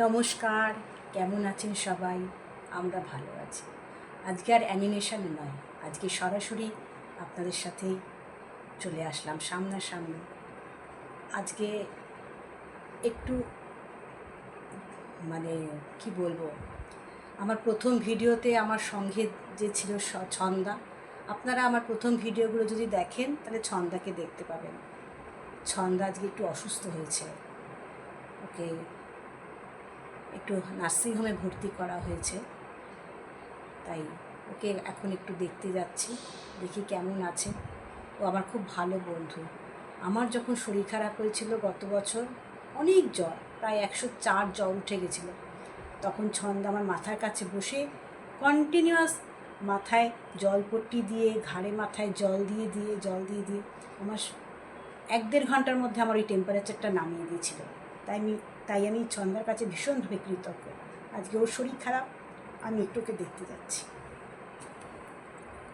নমস্কার, কেমন আছেন সবাই? আমরা ভালো আছি। আজকে আর অ্যানিমেশন নয়, আজকে সরাসরি আপনাদের সাথেই চলে আসলাম সামনাসামনি। আজকে একটু মানে কি বলব, আমার প্রথম ভিডিওতে আমার সঙ্গে যে ছিল ছন্দা, আপনারা আমার প্রথম ভিডিওগুলো যদি দেখেন, তাহলে ছন্দাকে দেখতে পাবেন। ছন্দা আজকে একটু অসুস্থ হয়েছে। ওকে একটু নার্সিংহোমে ভর্তি করা হয়েছে। তাই ওকে এখন একটু দেখতে যাচ্ছি, দেখি কেমন আছে। ও আমার খুব ভালো বন্ধু। আমার যখন শরীর খারাপ হয়েছিল গত বছর, অনেক জ্বর, প্রায় একশো চার জ্বর উঠে গেছিল। তখন ছন্দ আমার মাথার কাছে বসে কন্টিনিউয়াস মাথায় জলপট্টি দিয়ে, ঘাড়ে মাথায় জল দিয়ে দিয়ে, জল দিয়ে দিয়ে, আমার এক দেড় ঘণ্টার মধ্যে আমার ওই টেম্পারেচারটা নামিয়ে দিয়েছিল। তাই আমি তাই আমি ছন্দার কাছে ভীষণভাবে কৃতজ্ঞ। আজকে ওর শরীর খারাপ, আমি একটুকে দেখতে যাচ্ছি।